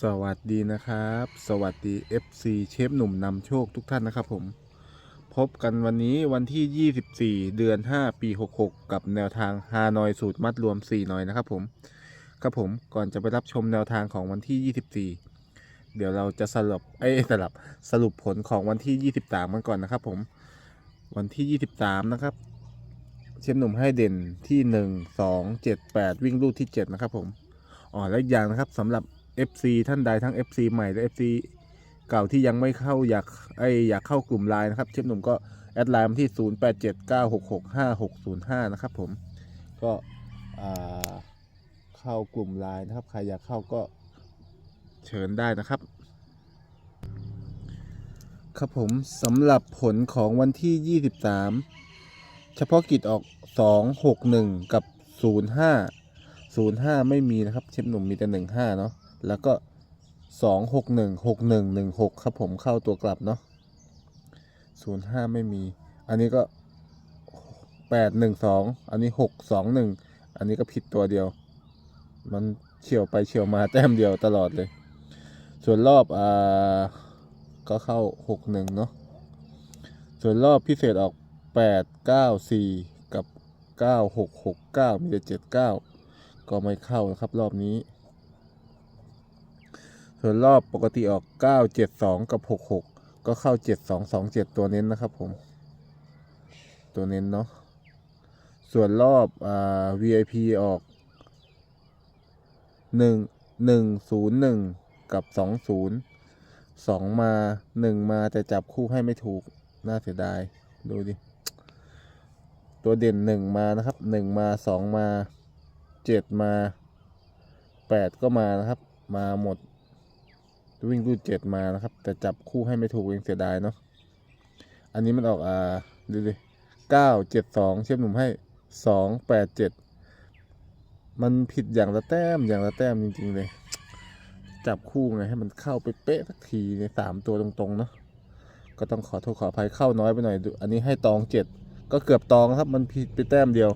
สวัสดีนะครับ สวัสดี FC เชฟหนุ่มนำโชคทุกท่านนะครับผม พบกันวันนี้วันที่ 24 เดือน 5 ปี 66 กับแนวทางฮานอยสูตรมัดรวม 4 หน่อยนะครับผมครับผมก่อนจะไปรับชมแนวทางของวันที่ 24 เดี๋ยวเราจะสรุปเอ้สลับสรุปผลของวันที่ 23 กันก่อนนะครับผม วันที่ 23 นะครับ เชฟหนุ่มให้เด่นที่ 1 2 7 8 วิ่งลูกที่ 7 นะครับผมอ๋อและอีกอย่างนะครับสำหรับ FC ท่านใดทั้ง FC ใหม่และ FC เก่าที่ยังไม่เข้าอยากไออยากเข้ากลุ่มไลน์นะครับเชฟหนุ่มก็แอดไลน์มาที่ 0879665605 นะครับผมก็เข้ากลุ่มไลน์นะครับ ใครอยากเข้าก็เชิญได้นะครับ ครับผมสำหรับผลของวันที่ 23 เฉพาะกิจออก 261 กับ 05 05 ไม่มีนะครับ เชฟหนุ่มมีแต่ 15 เนาะ แล้วก็ 261 6116 ครับผมเข้าตัวกลับเนาะ05 ไม่มี อันนี้ก็ 812 อันนี้ 621 อันนี้ก็ผิดตัวเดียว มันเฉียวไปเฉียวมาแต้มเดียวตลอดเลย ส่วนรอบอ่าก็เข้า 61 เนาะส่วนรอบพิเศษออก 894 กับ 9669 มีแต่ 79 ก็ไม่เข้านะครับรอบนี้ ส่วนรอบปกติออก 972 กับ 66 ก็เข้า 7227 ตัวเน้นนะครับผม ตัวเน้นเนาะ ส่วนรอบอ่า VIP ออก 1 101 กับ 20 2 มา 1 มาแต่จับคู่ให้ไม่ถูก น่าเสียดาย ดูดิ ตัวเด่น 1 มานะครับ 1 มา 2 มา 7 มา 8 ก็มานะครับ มาหมด วิ่งรูดเจ็ดมานะครับ แต่จับคู่ให้ไม่ถูกเองเสียดายเนาะอันนี้มันออกอ่าดูดิเก้าเจ็ดสองเชฟหนุ่มให้สองแปดเจ็ดมันผิดอย่างละแต้มอย่างละแต้มจริงๆเลย จับคู่ไงให้มันเข้าไปเป๊ะสักทีในสามตัวตรงๆเนาะก็ต้องขอโทษขออภัยเข้าน้อยไปหน่อยดูอันนี้ให้ตองเจ็ดก็เกือบตองครับมันผิดไปแต้มเดียว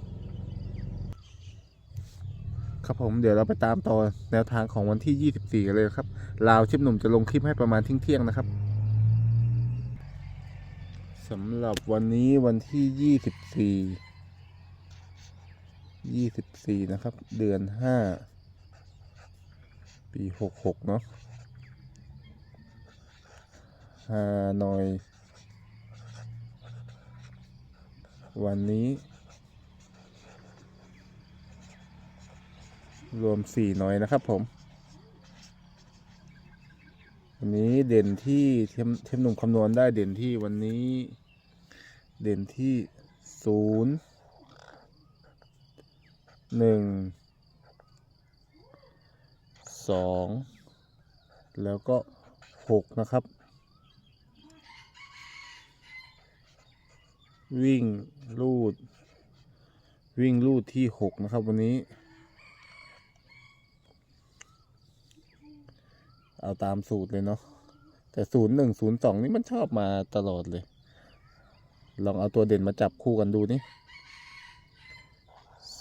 ครับผมเดี๋ยวเราไปตามต่อแนวทางของวันที่ 24กันเลยครับลาวชิปหนุ่มจะลงคลิปให้ประมาณเที่ยงๆนะครับสำหรับวันนี้วันที่ 24 24 นะครับ เดือน 5 ปี 66 เนาะฮานอย วันนี้ รวมสี่หน่อยนะครับผมวันนี้เด่นที่เทมเทมหนุ่มคำนวณได้เด่นที่วันนี้ เด่นที่ศูนย์หนึ่งสองแล้วก็หกนะครับ วิ่งลูด วิ่งลูดที่หกนะครับวันนี้ เอาตามสูตรเลยเนาะแต่ศูนย์หนึ่งศูนย์สองนี่มันชอบมาตลอดเลย ลองเอาตัวเด่นมาจับคู่กันดูนี่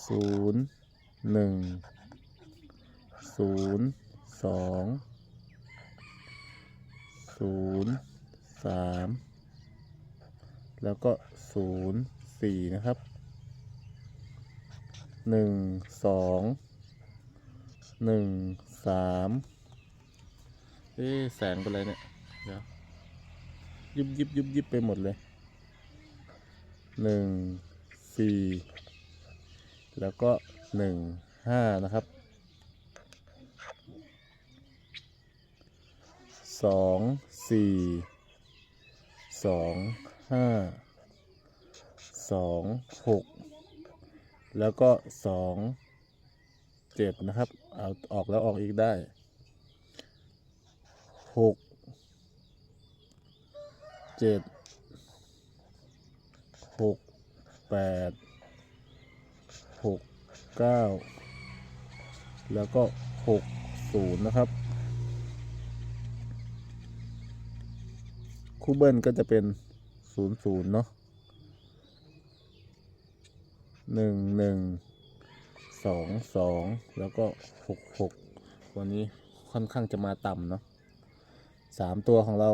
ศูนย์หนึ่งศูนย์สองศูนย์สามแล้วก็ศูนย์สี่นะครับหนึ่งสองหนึ่งสาม เอ๊แสงเป็นไรเนี่ย เดี๋ยว ยุบยิบยุบยิบไปหมดเลย หนึ่ง สี่ แล้วก็หนึ่ง ห้านะครับ สอง สี่ สอง ห้า สอง หก แล้วก็สอง เจ็ดนะครับ เอาออกแล้วออกอีกได้ หกเจ็ดหกแปดหกเก้าแล้วก็หกศูนย์นะครับ คู่เบิ้ลก็จะเป็นศูนย์ศูนย์เนาะหนึ่งหนึ่งสองสองแล้วก็หกหกวันนี้ค่อนข้างจะมาต่ำเนาะ สามตัวของเรา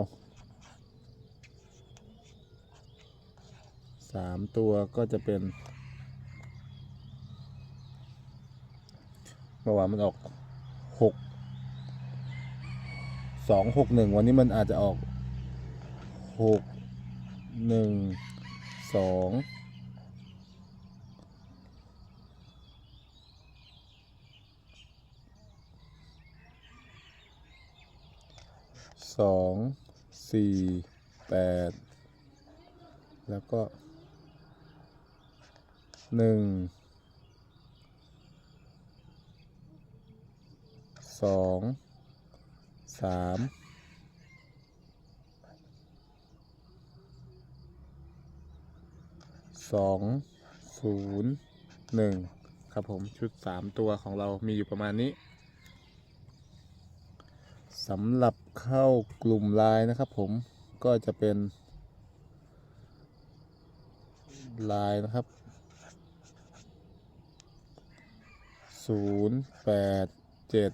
สามตัวก็จะเป็นเมื่อวานมันออกหกสองหกหนึ่งวันนี้มันอาจจะออกหกหนึ่งสอง สองสี่แปดแล้วก็หนึ่งสองสามสองศูนย์หนึ่งครับผมชุดสามตัวของเรามีอยู่ประมาณนี้สำหรับ เข้ากลุ่มไลน์นะครับ ผมก็จะเป็นไลน์นะครับศูนย์แปดเจ็ด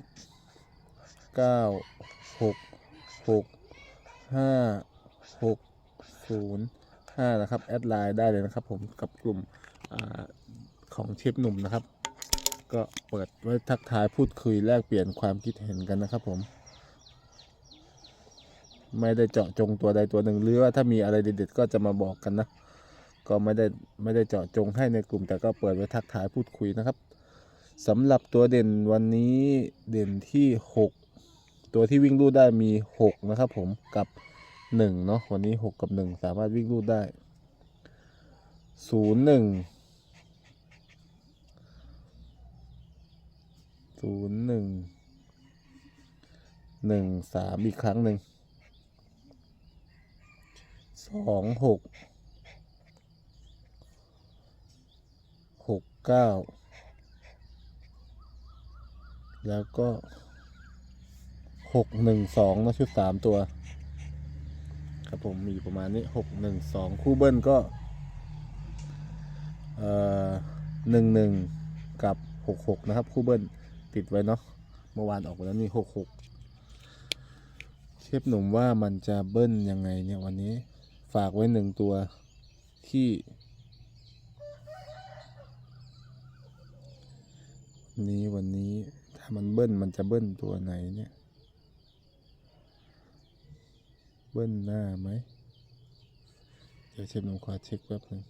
เก้าหกหกห้าหกศูนย์ห้านะครับ แอดไลน์ได้เลยนะครับ ผมกับกลุ่มอของเชฟหนุ่มนะครับ ก็เปิดไว้ทักทายพูดคุยแลกเปลี่ยนความคิดเห็นกันนะครับผม ไม่ได้เจาะจงตัวใดตัวหนึ่งหรือว่าถ้ามีอะไรเด็ดๆก็จะมาบอกกันนะ ก็ไม่ได้ไม่ได้เจาะจงให้ในกลุ่มแต่ก็เปิดไว้ทักทายพูดคุยนะครับสำหรับตัวเด่นวันนี้เด่นที่ 6 ตัวที่วิ่งรูดได้มี 6 นะครับผมกับ1เนาะวันนี้ 6 กับ 1 สามารถวิ่งรูดได้ 0 1 0 1 1 3 อีกครั้งหนึ่ง สองหกหกเก้าแล้วก็หกหนึ่งสองนะชุดสามตัว ครับผมมีประมาณนี้หกหนึ่งสองคู่เบิ้ลก็เอ่อหนึ่งหนึ่งกับหกหกนะครับ คู่เบิ้ลติดไว้เนาะเมื่อวานออกไปแล้วนี่หกหกเชฟหนุ่มว่ามันจะเบิ้ลยังไงเนี่ยวันนี้ ฝากไว้หนึ่งตัวที่นี้วันนี้ถ้ามันเบิ้ลมันจะเบิ้ลตัวไหนเนี่ย เบิ้ลหน้าไหมเดี๋ยวเชฟหนุ่มขอเช็คแป๊บหนึง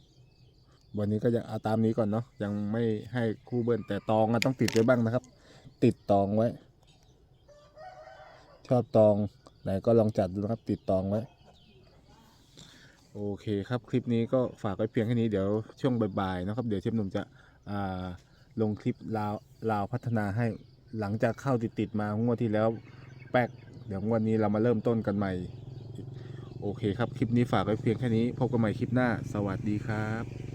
วันนี้ก็ยังเอาตามนี้ก่อนเนาะยังไม่ให้คู่เบิ้ลแต่ตองอะต้องติดไว้บ้างนะครับ ติดตองไว้ ชอบตองไหนก็ลองจัดดูนะครับ ติดตองไว้ โอเคครับ คลิปนี้ก็ฝากไว้เพียงแค่นี้เดี๋ยวช่วงบ่ายๆนะครับ เดี๋ยวเชฟหนุ่มจะลงคลิปลาวลาวพัฒนาให้หลังจากเข้าติดๆมางวดที่แล้วแป๊กเดี๋ยวงวดนี้เรามาเริ่มต้นกันใหม่ โอเคครับ คลิปนี้ฝากไว้เพียงแค่นี้ พบกันใหม่คลิปหน้า สวัสดีครับ